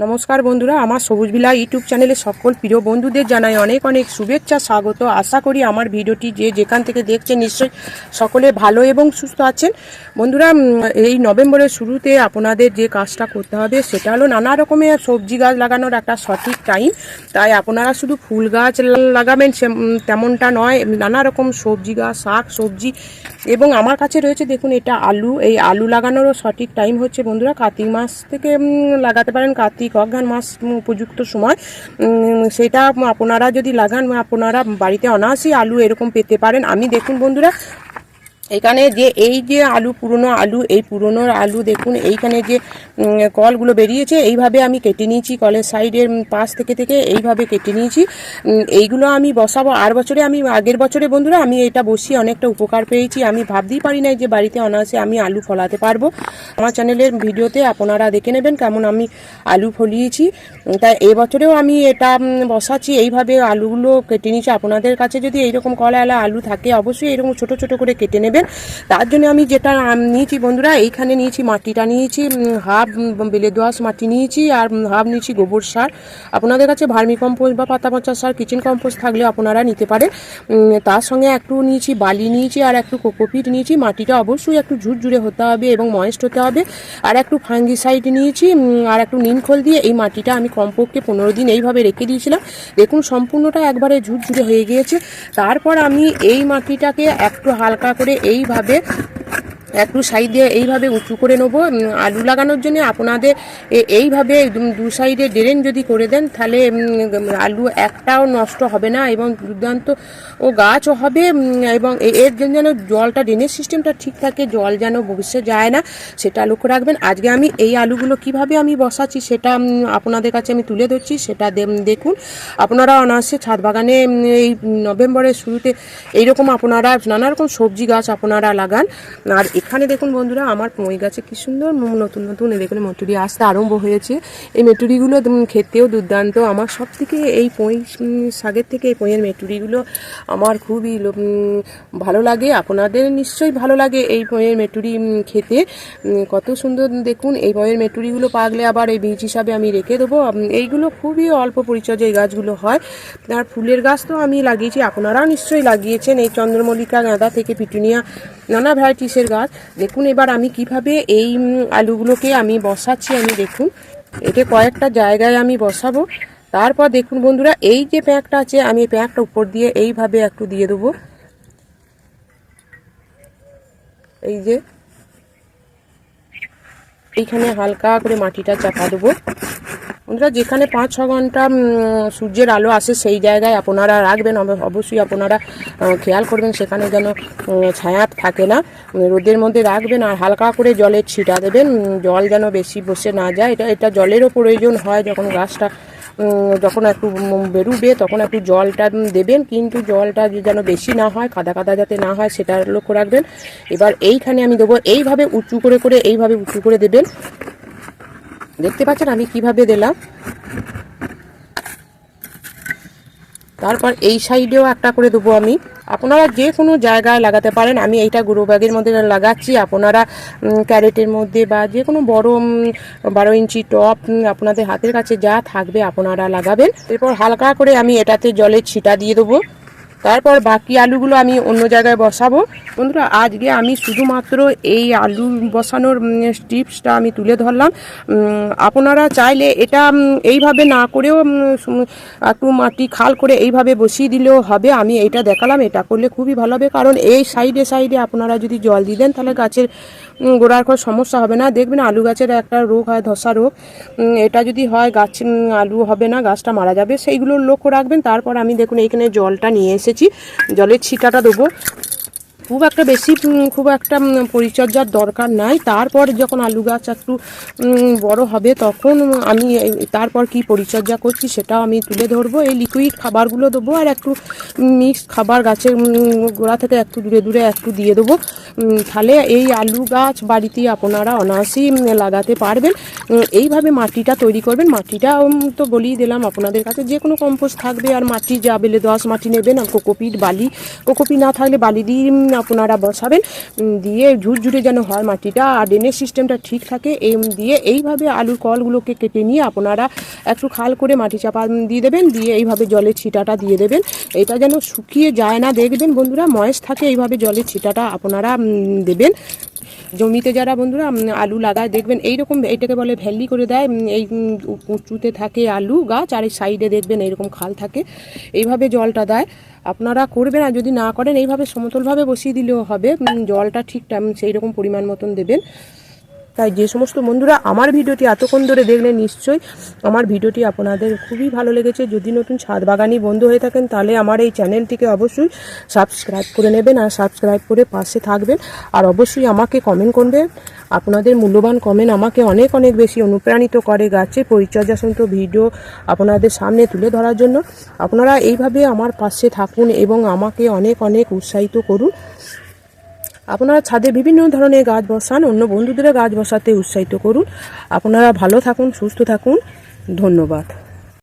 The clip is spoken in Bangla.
নমস্কার বন্ধুরা, আমার সবুজ বিলা ইউটিউব চ্যানেলে সকল প্রিয় বন্ধুদের জানাই অনেক অনেক শুভেচ্ছা, স্বাগত। আশা করি আমার ভিডিওটি যে যেখান থেকে দেখছেন নিশ্চয়ই সকলে ভালো এবং সুস্থ আছেন। বন্ধুরা এই নভেম্বরের শুরুতে আপনাদের যে কাজটা করতে হবে, সেটা হলো নানা রকমের সবজি গাছ লাগানোর একটা সঠিক টাইম। তাই আপনারা শুধু ফুল গাছ লাগাবেন সে- তেমনটা নয়, নানা রকম সবজি গাছ, শাক সবজি, এবং আমার কাছে রয়েছে, দেখুন এটা আলু। এই আলু লাগানোরও সঠিক টাইম হচ্ছে বন্ধুরা, কার্তিক মাস থেকে লাগাতে পারেন কার্তিক অজ্ঞান মাস উপযুক্ত সময় সেটা আপনারা যদি লাগান, আপনারা বাড়িতে অনাসি আলু এরকম পেতে পারেন। আমি দেখুন বন্ধুরা এখানে যে এই যে আলু পুরনো আলু, এই পুরনো আলু দেখুন, এইখানে যে কলগুলো বেরিয়েছে, এইভাবে আমি কেটে নিয়েছি কলের সাইডের পাশ থেকে থেকে, এইভাবে কেটে নিয়েছি। এইগুলো আমি বসাবো, আর বছরে আমি, আগের বছরে বন্ধুরা আমি এটা বসিয়ে অনেকটা উপকার পেয়েছি। আমি ভাবতেই পারি নাই যে বাড়িতে অনায়াসে আমি আলু ফলাতে পারব। আমার চ্যানেলের ভিডিওতে আপনারা দেখে নেবেন কেমন আমি আলু ফলিয়েছি। তাই এবছরেও আমি এটা বসাচ্ছি, এইভাবে আলুগুলো কেটে নিয়েছি। আপনাদের কাছে যদি এইরকম কলাওয়ালা আলু থাকে, অবশ্যই এরকম ছোট ছোট করে কেটে নেবেন তার জন্য আমি যেটা নিয়েছি বন্ধুরা, এইখানে নিয়েছি মাটিটা নিয়েছি হাফ বেলে দোয়াশ মাটি নিয়েছি আর হাফ নিয়েছি গোবর সার। আপনাদের কাছে ভার্মি কম্পোস্ট বা পাতা পচা সার, কিচেন কম্পোস্ট থাকলে আপনারা নিতে পারেন। তার সঙ্গে একটু নিয়েছি বালি নিয়েছি আর একটু কোকোপিট নিয়েছি। মাটিটা অবশ্যই একটু ঝুরঝুরে হতে হবে এবং ময়েস্ট হতে হবে। আর একটু ফাঙ্গিসাইড নিয়েছি আর একটু নিমখোল দিয়ে এই মাটিটা আমি কমপক্ষে পনেরো দিন এইভাবে রেখে দিয়েছিলাম। দেখুন সম্পূর্ণটা একবারে ঝুরঝুরে হয়ে গিয়েছে। তারপর আমি এই মাটিটাকে একটু হালকা করে এইভাবে একটু সাইড দিয়ে এইভাবে উঁচু করে নেব। আলু লাগানোর জন্য আপনাদের এইভাবে দু- দু সাইডে ড্রেন যদি করে দেন, তাহলে আলু একটাও নষ্ট হবে না এবং দুর্দান্ত ও গাছও হবে এবং এর জন্য যেন জলটা, ড্রেনের সিস্টেমটা ঠিক থাকে, জল যেন ভবিষ্যৎ যায় না, সেটা লক্ষ্য রাখবেন। আজকে আমি এই আলুগুলো কীভাবে আমি বসাচ্ছি সেটা আপনাদের কাছে আমি তুলে ধরছি, সেটা দেখুন। আপনারা অনায়াসে ছাদ বাগানে এই নভেম্বরের শুরুতে এইরকম আপনারা নানা রকম সবজি গাছ আপনারা লাগান, আর এখানে দেখুন বন্ধুরা, আমার পঁই গাছে কি সুন্দর নতুন নতুন দেখুন মেটুরি আসতে আরম্ভ হয়েছে। এই মেটুরিগুলো খেতেও দুর্দান্ত। আমার সব থেকে এই পঁই শাকের থেকে এই পঁইয়ের মেটুরিগুলো আমার খুবই ভালো লাগে। আপনাদের নিশ্চয়ই ভালো লাগে এই পঁইয়ের মেটুরি খেতে। কত সুন্দর দেখুন, এই পঁইয়ের মেটুরিগুলো পাকলে আবার এই বীজ হিসাবে আমি রেখে দেবো। এইগুলো খুবই অল্প পরিচর্যা এই গাছগুলো হয়। আর ফুলের গাছ তো আমি লাগিয়েছি, আপনারাও নিশ্চয়ই লাগিয়েছেন। এই চন্দ্রমল্লিকা গাঁদা থেকে পিটুনিয়া, নানা ভ্যারাইটিসের গাছ। দেখুন এবার আমি কীভাবে এই আলুগুলোকে আমি বসাচ্ছি, আমি দেখুন। এতে কয়েকটা জায়গায় আমি বসাবো। তারপর দেখুন বন্ধুরা, এই যে প্যাঁকটা আছে, আমি প্যাঁকটা উপর দিয়ে এইভাবে একটু দিয়ে দেবো। এই যে, এইখানে হালকা করে মাটিটা চাপা দেবো। বন্ধুরা, যেখানে পাঁচ ছ ঘণ্টা সূর্যের আলো আসে সেই জায়গায় আপনারা রাখবেন। অব- অবশ্যই আপনারা খেয়াল করবেন সেখানে যেন ছায়া থাকে না। রোদের মধ্যে রাখবেন আর হালকা করে জলের ছিটা দেবেন। জল যেন বেশি বসে না যায়। এটা এটা জলেরও প্রয়োজন হয় যখন গাছটা যখন একটু বেরুবে, তখন একটু জলটা দেবেন। কিন্তু জলটা যেন বেশি না হয়, কাদা কাদা যাতে না হয়, সেটা লক্ষ্য রাখবেন। এবার এইখানে আমি দেবো, এইভাবে উঁচু করে করে, এইভাবে উঁচু করে দেবেন। দেখতে পাচ্ছেন আমি কীভাবে দিলাম? তারপর এই সাইডেও একটা করে দেবো আমি। আপনারা যে কোনো জায়গায় লাগাতে পারেন। আমি এইটা গুঁড়ো ব্যাগের মধ্যে লাগাচ্ছি। আপনারা ক্যারেটের মধ্যে বা যে কোনো বড় বারো ইঞ্চি টপ আপনাদের হাতের কাছে যা থাকবে আপনারা লাগাবেন। এরপর হালকা করে আমি এটাতে জলের ছিটা দিয়ে দেবো। তারপর বাকি আলুগুলো আমি অন্য জায়গায় বসাবো। বন্ধুরা, আজকে আমি শুধুমাত্র এই আলু বসানোর টিপসটা আমি তুলে ধরলাম। আপনারা চাইলে এটা এইভাবে না করেও একটু মাটি খাল করে এইভাবে বসিয়ে দিলেও হবে। আমি এইটা দেখালাম, এটা করলে খুবই ভালো হবে। কারণ এই সাইডে সাইডে আপনারা যদি জল দিয়ে দেন, তাহলে গাছের গোড়ার কোনো সমস্যা হবে না। দেখবেন আলু গাছের একটা রোগ হয়, ধসা রোগ। এটা যদি হয়, গাছ আলু হবে না, গাছটা মারা যাবে। সেইগুলোর লক্ষ্য রাখবেন। তারপর আমি দেখুন, এইখানে জলটা নিয়ে এসেছি। জলের ছিটাটা দেবো। খুব একটা বেশি খুব একটা পরিচর্যার দরকার নাই। তারপর যখন আলু গাছ একটু বড় হবে, তখন আমি তারপর কি পরিচর্যা করছি সেটাও আমি তুলে ধরবো। এই লিকুইড খাবারগুলো দেবো আর একটু মিক্সড খাবার গাছের গোড়া থেকে একটু দূরে দূরে একটু দিয়ে দেবো। তাহলে এই আলু গাছ বাড়িতে আপনারা অনায়াসেই লাগাতে পারবেন। এইভাবে মাটিটা তৈরি করবেন। মাটিটা তো বলেই দিলাম আপনাদের কাছে, যে কোনো কম্পোস্ট থাকবে আর মাটি যা বেলে দোয়াশ মাটি নেবেন আর কোকোপিট বালি। কোকোপিট না থাকলে বালি দিয়ে আপনারা বসাবেন দিয়ে ঝুরঝুরে যেন হয় মাটিটা আর ড্রেনের সিস্টেমটা ঠিক থাকে, এই দিয়ে এইভাবে আলুর কলগুলোকে কেটে নিয়ে আপনারা একটু খাল করে মাটি চাপা দিয়ে দেবেন, দিয়ে এইভাবে জলের ছিটাটা দিয়ে দেবেন। এটা যেন শুকিয়ে যায় না, দেখবেন বন্ধুরা, ময়েস থাকে, এইভাবে জলের ছিটাটা আপনারা দেবেন। জমিতে যারা বন্ধুরা আলু লাগায়, দেখবেন এইরকম এটাকে বলে ভ্যালি করে দেয় এই উঁচুতে থাকে আলু গাছ আর এই সাইডে দেখবেন এইরকম খাল থাকে, এইভাবে জলটা দেয়। আপনারা করবেন আর যদি না করেন, এইভাবে সমতলভাবে বসিয়ে দিলেও হবে জলটা ঠিক সেই রকম পরিমাণ মতন দেবেন। তাই যে সমস্ত বন্ধুরা আমার ভিডিওটি এতক্ষণ ধরে দেখলেন নিশ্চয়ই আমার ভিডিওটি আপনাদের খুবই ভালো লেগেছে। যদি নতুন ছাদ বাগানি বন্ধু হয়ে থাকেন, তাহলে আমার এই চ্যানেলটিকে অবশ্যই সাবস্ক্রাইব করে নেবেন আর সাবস্ক্রাইব করে পাশে থাকবেন। আর অবশ্যই আমাকে কমেন্ট করবেন আপনাদের মূল্যবান কমেন্ট আমাকে অনেক অনেক বেশি অনুপ্রাণিত করে গাছের পরিচর্যা সংক্রান্ত ভিডিও আপনাদের সামনে তুলে ধরার জন্য। আপনারা এইভাবে আমার পাশে থাকুন এবং আমাকে অনেক অনেক উৎসাহিত করুন। আপনারা ছাদে বিভিন্ন ধরনের গাছ বসান, অন্য বন্ধুদের গাছ বসাতে উৎসাহিত করুন। আপনারা ভালো থাকুন, সুস্থ থাকুন। ধন্যবাদ।